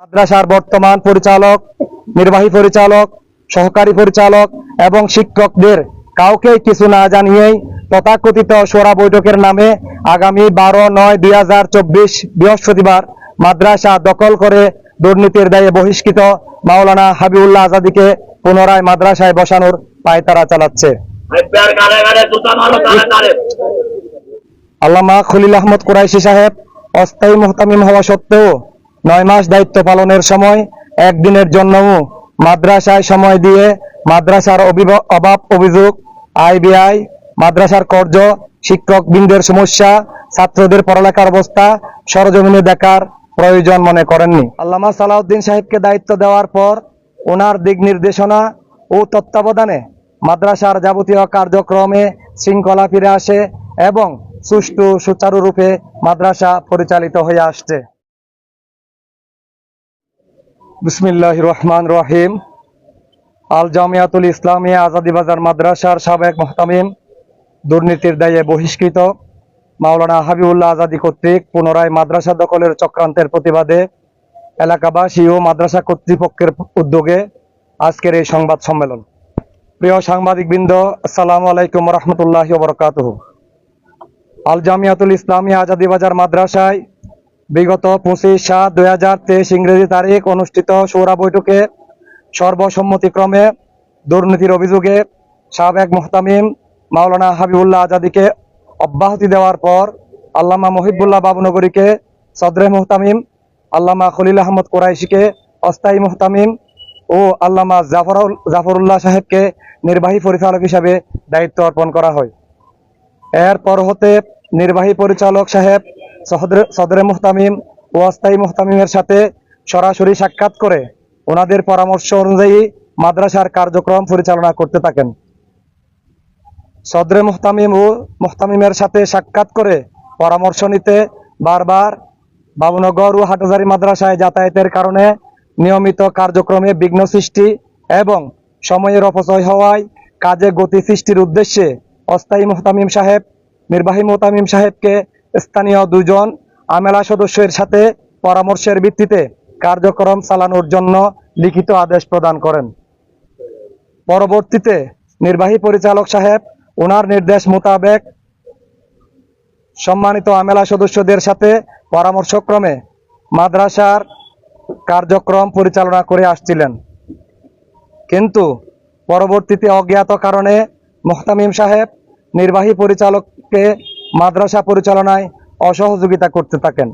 মাদ্রাসার বর্তমান পরিচালক, নির্বাহী পরিচালক, সহকারী পরিচালক এবং শিক্ষকদের কাউকে কিছু না জানিয়েই তথাকথিত সোরা বৈঠকের নামে আগামী বারো নয় দুই হাজার চব্বিশ বৃহস্পতিবার মাদ্রাসা দখল করে দুর্নীতির দায়ে বহিষ্কৃত মাওলানা হাবিবুল্লাহ আজাদিকে পুনরায় মাদ্রাসায় বসানোর পায়তারা চালাচ্ছে। আল্লামা খলিল আহমদ কুরাইশি সাহেব, অস্থায়ী মোহতামিম হওয়া সত্ত্বেও নয় মাস দায়িত্ব পালনের সময় একদিনের জন্যও মাদ্রাসায় সময় দিয়ে মাদ্রাসার অভিব- অভিযোগ, আইবিআই, মাদ্রাসার কর্য শিক্ষক বৃন্দের সমস্যা, ছাত্রদের পড়ালেখার অবস্থা, সরজমিনে দেখার প্রয়োজন মনে করেননি। আল্লামা সালাউদ্দিন সাহেবকে দায়িত্ব দেওয়ার পর ওনার দিক নির্দেশনা ও তত্ত্বাবধানে মাদ্রাসার যাবতীয় কার্যক্রমে শৃঙ্খলা ফিরে আসে এবং সুষ্ঠু সুচারুরূপে মাদ্রাসা পরিচালিত হয়ে আসছে। বিসমিল্লাহ রহমান রহিম আল জামিয়াতুল ইসলামী আজাদি বাজার মাদ্রাসার সাবেক মহতামিম, দুর্নীতির দায়ে বহিষ্কৃত মাওলানা হাবিবুল্লাহ আজাদি কর্তৃক পুনরায় মাদ্রাসা দখলের চক্রান্তের প্রতিবাদে এলাকাবাসী ও মাদ্রাসা কর্তৃপক্ষের উদ্যোগে আজকের এই সংবাদ সম্মেলন। প্রিয় সাংবাদিকবৃন্দ, আসসালামু আলাইকুম রহমতুল্লাহ বরকাতহ। আল জামিয়াতুল ইসলামী আজাদি বাজার মাদ্রাসায় বিগত পঁচিশ সাত দুই হাজার তেইশ ইংরেজি তারিখ অনুষ্ঠিত সৌরা বৈঠকে সর্বসম্মতিক্রমে দুর্নীতির অভিযোগে সাবেক মোহতামিম মাওলানা হাবিবুল্লাহ আজাদিকে অব্যাহতি দেওয়ার পর আল্লামা মহিবুল্লাহ বাবুনগরীকে সদরে মোহতামিম, আল্লামা খলিল আহমদ কোরাইশিকে অস্থায়ী মোহতামিম ও আল্লামা জাফর জাফরুল্লাহ সাহেবকে নির্বাহী পরিচালক হিসাবে দায়িত্ব অর্পণ করা হয়। এরপর হতে নির্বাহী পরিচালক সাহেব সদরে- মুহতামিম ও অস্থায়ী মুহতামিমের সাথে সরাসরি সাক্ষাৎ করে ওনাদের পরামর্শ অনুযায়ী মাদ্রাসার কার্যক্রম পরিচালনা করতে থাকেন। সদরে মুহতামিম ও মুহতামিমের সাথে সাক্ষাৎ করে পরামর্শ নিতে বারবার বাবুনগর ও হাটহাজারী মাদ্রাসায় যাতায়াতের কারণে নিয়মিত কার্যক্রমে বিঘ্ন সৃষ্টি এবং সময়ের অপচয় হওয়ায় কাজে গতি সৃষ্টির উদ্দেশ্যে অস্থায়ী মোহতামিম সাহেব, নির্বাহী মোহতামিম সাহেবকে স্থানীয় দুজন আমেলা সদস্যের সাথে পরামর্শের ভিত্তিতে কার্যক্রম চালানোর জন্য লিখিত আদেশ প্রদান করেন। পরবর্তীতে নির্বাহী পরিচালক সাহেব ওনার নির্দেশ মোতাবেক সম্মানিত আমেলা সদস্যদের সাথে পরামর্শক্রমে মাদ্রাসার কার্যক্রম পরিচালনা করে আসছিলেন। কিন্তু পরবর্তীতে অজ্ঞাত কারণে মোহতামিম সাহেব নির্বাহী পরিচালককে মাদ্রাসা পরিচালনায় অসহযোগিতা করতে থাকেন।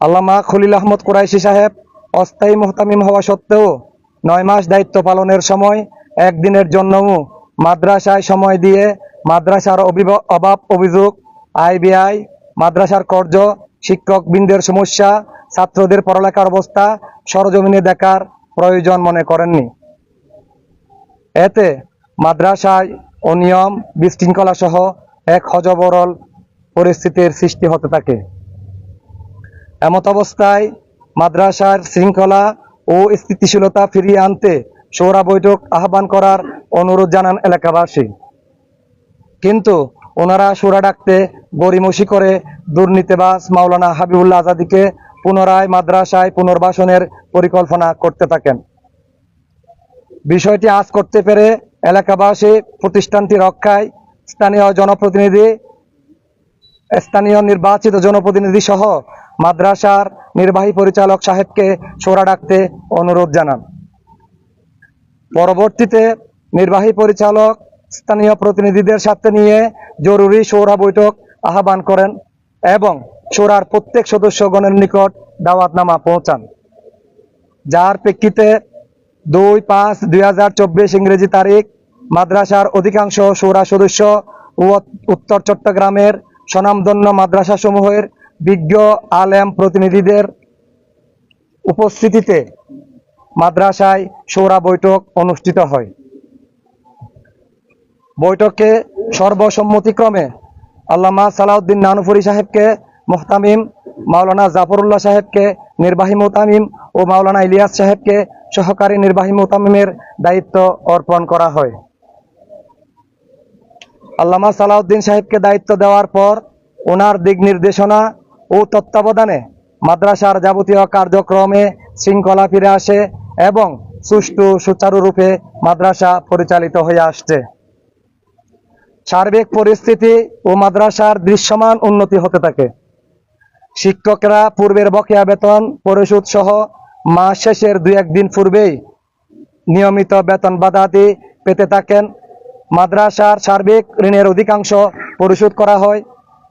আল্লামা খলিল আহমদ কুরাইশি সাহেব অস্থায়ী মোহতামিম হওয়া সত্ত্বেও নয় মাস দায়িত্ব পালনের সময় একদিনের জন্যও মাদ্রাসায় সময় দিয়ে মাদ্রাসার অভিব- অভিযোগ, আইবিআই, মাদ্রাসার কর্য শিক্ষক বৃন্দের সমস্যা, ছাত্রদের পড়ালেখার অবস্থা, সরজমিনে দেখার প্রয়োজন মনে করেননি। এতে মাদ্রাসায় অনিয়ম বিশৃঙ্খলা সহ এক হজবরল পরিস্থিতির সৃষ্টি হতে থাকে। এমত অবস্থায় মাদ্রাসার শৃঙ্খলা ও স্থিতিশীলতা ফিরিয়ে আনতে সৌরা বৈঠক আহ্বান করার অনুরোধ জানান এলাকাবাসী। কিন্তু ওনারা সুরা ডাকতে গরিমসি করে দুর্নীতিবাজ মাওলানা হাবিবুল্লাহ আজাদিকে পুনরায় মাদ্রাসায় পুনর্বাসনের পরিকল্পনা করতে থাকেন। বিষয়টি আজ করতে পেরে এলাকাবাসী প্রতিষ্ঠানটি রক্ষায় স্থানীয় জনপ্রতিনিধি, স্থানীয় নির্বাচিত জনপ্রতিনিধি সহ মাদ্রাসার নির্বাহী পরিচালক সাহেবকে সোরা ডাকতে অনুরোধ জানান। পরবর্তীতে নির্বাহী পরিচালক স্থানীয় প্রতিনিধিদের সাথে নিয়ে জরুরি সৌরা বৈঠক আহ্বান করেন এবং সোরার প্রত্যেক সদস্যগণের নিকট দাওয়াতনামা পৌঁছান, যার প্রেক্ষিতে দুই পাঁচ দুই ইংরেজি তারিখ মাদ্রাসার অধিকাংশ সৌরা সদস্য ও উত্তর চট্টগ্রামের স্বনামধন্য মাদ্রাসা সমূহের বিজ্ঞ আলেম প্রতিনিধিদের উপস্থিতিতে মাদ্রাসায় সৌরা বৈঠক অনুষ্ঠিত হয়। বৈঠকে সর্বসম্মতিক্রমে আল্লামা সালাউদ্দিন নানুপুরি সাহেবকে, মোহতামিম মাওলানা জাফরুল্লাহ সাহেবকে, নির্বাহী মোতামিম ও মাওলানা ইলিয়াস সাহেবকে সহকারী নির্বাহী মোতামিমের দায়িত্ব অর্পণ করা হয়। আল্লামা সালাউদ্দিন সাহেবকে দায়িত্ব দেওয়ার পর ওনার দিক নির্দেশনা ও তত্ত্বাবধানে মাদ্রাসার যাবতীয় কার্যক্রমে শৃঙ্খলা ফিরে আসে এবং সুষ্ঠু সুচারুরূপে মাদ্রাসা পরিচালিত হয়ে আসছে। সার্বিক পরিস্থিতি ও মাদ্রাসার দৃশ্যমান উন্নতি হতে থাকে। শিক্ষকরা পূর্বের বকেয়া বেতন, পরিশোধ সহ মাস শেষের দুই একদিন পূর্বেই নিয়মিত বেতন বাধাতি পেতে থাকেন মাদ্রাসার সার্বিক ঋণের অধিকাংশ পরিশোধ করা হয়।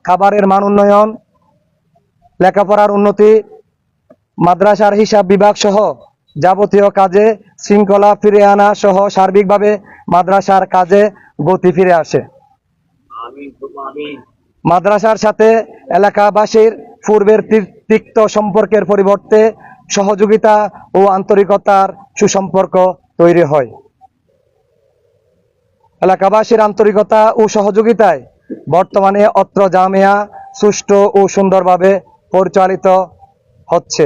খাবারের মান উন্নয়ন, লেখাপড়ার উন্নতি, মাদ্রাসার হিসাব বিভাগ সহ যাবতীয় কাজে শৃঙ্খলা ফিরে আনা সহ সার্বিকভাবে মাদ্রাসার কাজে গতি ফিরে আসে। মাদ্রাসার সাথে এলাকাবাসীর পূর্বের তিক্ত সম্পর্কের পরিবর্তে সহযোগিতা ও আন্তরিকতার সুসম্পর্ক তৈরি হয়। এলাকাবাসীর আন্তরিকতা ও সহযোগিতায় বর্তমানে অত্র জামিয়া সুষ্ঠু ও সুন্দরভাবে পরিচালিত হচ্ছে।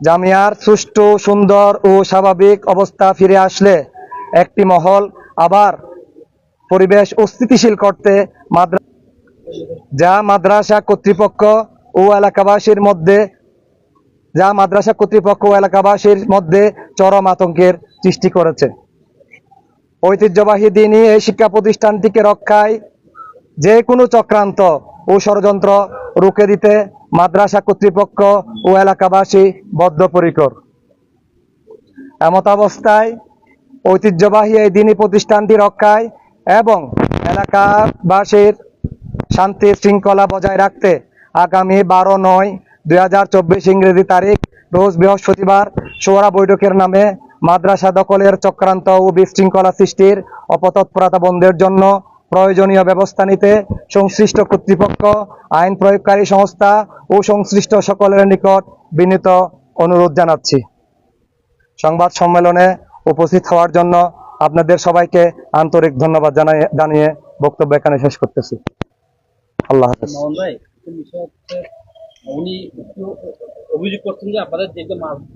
জামিয়ার সুষ্ঠু, সুন্দর ও স্বাভাবিক অবস্থা ফিরে আসলে একটি মহল আবার পরিবেশ অস্থিতিশীল করতে মাদ্রা যা মাদ্রাসা কর্তৃপক্ষ ও এলাকাবাসীর মধ্যে যা মাদ্রাসা কর্তৃপক্ষ ও এলাকাবাসীর মধ্যে চরম আতঙ্কের সৃষ্টি করেছে। ঐতিহ্যবাহী দিনই এই শিক্ষা প্রতিষ্ঠানটিকে রক্ষায় যে কোনো চক্রান্ত ও ষড়যন্ত্র রুখে দিতে মাদ্রাসা কর্তৃপক্ষ ও এলাকাবাসী বদ্ধপরিকর। এমতাবস্থায় ঐতিহ্যবাহী এই দিনই প্রতিষ্ঠানটি রক্ষায় এবং এলাকাবাসীর শান্তি শৃঙ্খলা বজায় রাখতে আগামী বারো নয় দুই হাজার চব্বিশ ইংরেজি তারিখ, রোজ বৃহস্পতিবার সোহরা বৈঠকের নামে মাদ্রাসা দখলের চক্রান্ত ও বিশৃঙ্খলা সৃষ্টির অপতৎপরতা বন্ধের জন্য প্রয়োজনীয় ব্যবস্থা নিতে সংশ্লিষ্ট কর্তৃপক্ষ, আইন প্রয়োগকারী সংস্থা ও সংশ্লিষ্ট সকলের নিকট বিনীত অনুরোধ জানাচ্ছি। সংবাদ সম্মেলনে উপস্থিত হওয়ার জন্য আপনাদের সবাইকে আন্তরিক ধন্যবাদ জানিয়ে বক্তব্য এখানে শেষ করতেছি। আল্লাহ হাফেজ। উনি অভিযোগ করছেন যে আপনাদের যে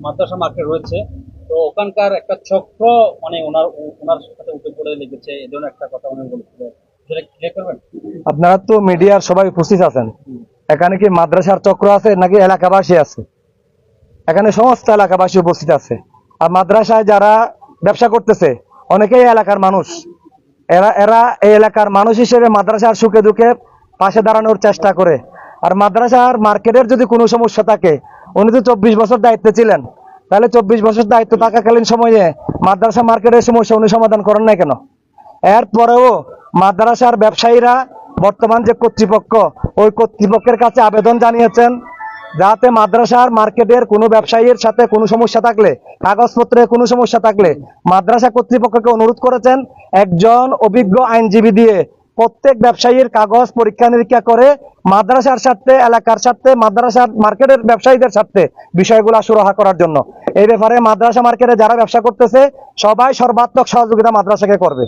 মাদ্রাসা মার্কেট রয়েছে তো ওখানকার একটা চক্র মানে ওনার ওনার সাথে উঠে পড়ে লেগেছে এই ধরনের একটা কথা উনি বলেছিলেন আপনারা তো মিডিয়ার সবাই উপস্থিত আছেন। এখানে কি মাদ্রাসার চক্র আছে নাকি এলাকাবাসী আছে? এখানে সমস্ত এলাকাবাসী উপস্থিত আছে। আর মাদ্রাসায় যারা ব্যবসা করতেছে অনেকেই এলাকার মানুষ। এরা এরা এই এলাকার মানুষ হিসেবে মাদ্রাসার সুখে দুঃখে পাশে দাঁড়ানোর চেষ্টা করে। আর মাদ্রাসার মার্কেটের যদি কোনো সমস্যা থাকে উনি তো চব্বিশ বছর দায়িত্বে ছিলেন। তাহলে চব্বিশ বছর দায়িত্ব থাকাকালীন সময়ে মাদ্রাসা মার্কেটের সমস্যা উনি সমাধান করেন না কেন? এরপরেও মাদ্রাসার ব্যবসায়ীরা বর্তমান যে কর্তৃপক্ষ, ওই কর্তৃপক্ষের কাছে আবেদন জানিয়েছেন যাতে মাদ্রাসার মার্কেটের কোনো ব্যবসায়ীর সাথে কোনো সমস্যা থাকলে, কাগজপত্রে কোনো সমস্যা থাকলে মাদ্রাসা কর্তৃপক্ষকে অনুরোধ করেছেন একজন অভিজ্ঞ আইনজীবী দিয়ে প্রত্যেক ব্যবসায়ীর কাগজ পরীক্ষা নিরীক্ষা করে মাদ্রাসার স্বার্থে, এলাকার স্বার্থে, মাদ্রাসার মার্কেটের ব্যবসায়ীদের স্বার্থে বিষয়গুলো সুরাহা করার জন্য। এই ব্যাপারে মাদ্রাসা মার্কেটে যারা ব্যবসা করতেছে, সবাই সর্বাত্মক সহযোগিতা মাদ্রাসাকে করবে।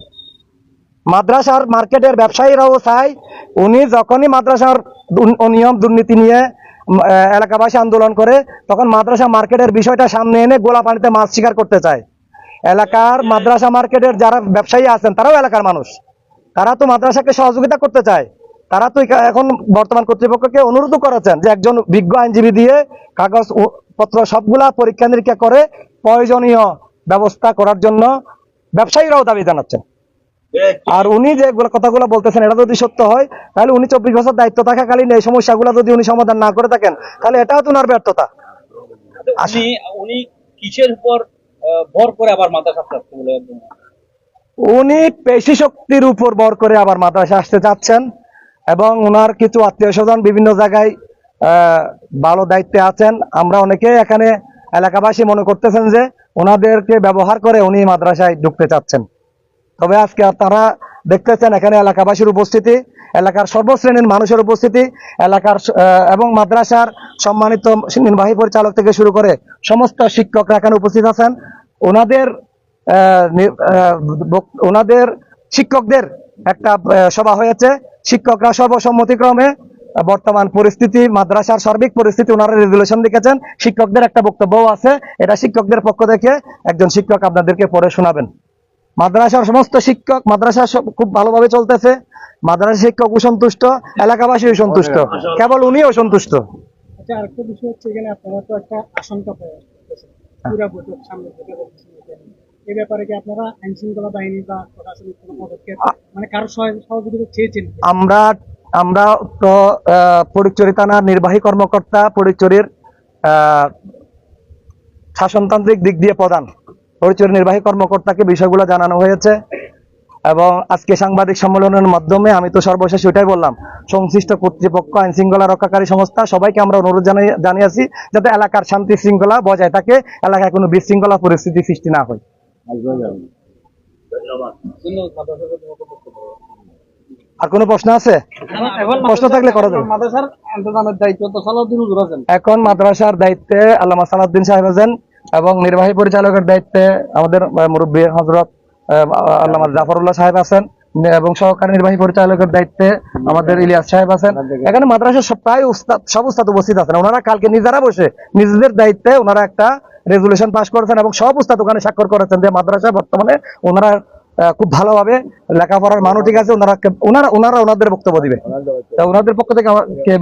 মাদ্রাসার মার্কেটের ব্যবসায়ীরাও চায়, উনি যখনই মাদ্রাসার অনিয়ম দুর্নীতি নিয়ে এলাকাবাসী আন্দোলন করে, তখন মাদ্রাসা মার্কেটের বিষয়টা সামনে এনে গোলা পানিতে মাছ শিকার করতে চায়। এলাকার মাদ্রাসা মার্কেটের যারা ব্যবসায়ী আছেন, তারাও এলাকার মানুষ। তারা তো মাদ্রাসাকে সহযোগিতা করতে চায়। তারা তো এখন বর্তমান কর্তৃপক্ষকে অনুরোধ করেছেন যে একজন বিজ্ঞ আইনজীবী দিয়ে কাগজ পত্র সবগুলা পরীক্ষা নিরীক্ষা করে প্রয়োজনীয় ব্যবস্থা করার জন্য ব্যবসায়ীরাও দাবি জানাচ্ছেন। আর উনি যে গুলো- কথাগুলো বলতেছেন, এটা যদি সত্য হয়, তাহলে উনি চব্বিশ বছর দায়িত্ব থাকাকালীন এই সমস্যাগুলো যদি উনি সমাধান না করে থাকেন, তাহলে এটাও তো ওনার ব্যর্থতা। উনি উনি কিসের উপর ভর করে আবার চাচ্ছে বলে উনি পেশি শক্তির উপর বর করে আবার মাদ্রাসা আসতে চাচ্ছেন এবং ওনার কিছু আত্মীয় স্বজন বিভিন্ন জায়গায় ভালো দায়িত্বে আছেন। আমরা অনেকেই এখানে এলাকাবাসী মনে করতেছেন যে ওনাদেরকে ব্যবহার করে উনি মাদ্রাসায় ঢুকতে চাচ্ছেন। তবে আজকে তারা দেখতেছেন এখানে এলাকাবাসীর উপস্থিতি, এলাকার সর্বশ্রেণীর মানুষের উপস্থিতি, এলাকার এবং মাদ্রাসার সম্মানিত নির্বাহী পরিচালক থেকে শুরু করে সমস্ত শিক্ষকরা এখানে উপস্থিত আছেন। ওনাদের ওনাদের শিক্ষকদের একটা সভা হয়েছে। শিক্ষকরা সর্বসম্মতিক্রমে বর্তমান পরিস্থিতি মাদ্রাসার সার্বিক পরিস্থিতি ওনারা রেজুলেশন লিখেছেন। শিক্ষকদের একটা বক্তব্যও আছে। এটা শিক্ষকদের পক্ষ থেকে একজন শিক্ষক আপনাদেরকে পড়ে শোনাবেন। মাদ্রাসার সমস্ত শিক্ষক মাদ্রাসা সব- খুব ভালোভাবে চলতেছে। মাদ্রাসা শিক্ষক সন্তুষ্ট এলাকাবাসী সন্তুষ্ট। কেবল উনিও সন্তুষ্ট। আচ্ছা আরেকটা বিষয় হচ্ছে এখানে আপনারা তো একটা আশঙ্কা পেয়েছেন পুরা বৈঠক সামনে এই ব্যাপারে কি আপনারা বাহিনী বা প্রশাসনিক কোনো পদক্ষেপ মানে কারও সহযোগিতা চেয়েছেন? আমরা আমরা তো ফটিকছড়ি থানার নির্বাহী কর্মকর্তা আহ, শাসনতান্ত্রিক দিক দিয়ে প্রধান। ফটিকছড়ির নির্বাহী কর্মকর্তাকে বিষয়গুলো জানানো হয়েছে এবং আজকে সাংবাদিক সম্মেলনের মাধ্যমে আমি তো সর্বশেষ ওইটাই বললাম সংশ্লিষ্ট কর্তৃপক্ষ আইন শৃঙ্খলা রক্ষাকারী সংস্থা সবাইকে আমরা অনুরোধ জানাই জানিয়েছি যাতে এলাকার শান্তি শৃঙ্খলা বজায় থাকে এলাকায় কোনো বিশৃঙ্খলা পরিস্থিতি সৃষ্টি না হয়। মাদ্রাসা আর কোনো প্রশ্ন আছে? প্রশ্ন থাকলে করা যাবে। মাদ্রাসার ইন্তজামের দায়িত্ব তো সালাউদ্দিন হুজুর আছেন। এখন মাদ্রাসার দায়িত্বে আল্লামা সালাউদ্দিন সাহেব আছেন এবং নির্বাহী পরিচালকের দায়িত্বে আমাদের মুরব্বী হজরত আল্লামা জাফরুল্লাহ সাহেব আছেন এবং সহকারী নির্বাহী পরিচালকের দায়িত্বে আমাদের ইলিয়াস সাহেব আছেন। এখানে মাদ্রাসার সব প্রায় উস্তাদ সব উস্তাদ উপস্থিত আছেন। ওনারা কালকে নিজেরা বসে নিজেদের দায়িত্বে ওনারা একটা রেজুলেশন পাশ করেছেন এবং সব উস্তাদ ওখানে স্বাক্ষর করেছেন যে মাদ্রাসা বর্তমানে ওনারা খুব ভালোভাবে লেখাপড়ার মানও ঠিক আছে ওনারা ওনারা ওনারা ওনাদের বক্তব্য দিবে। তা ওনাদের পক্ষ থেকে আমাকে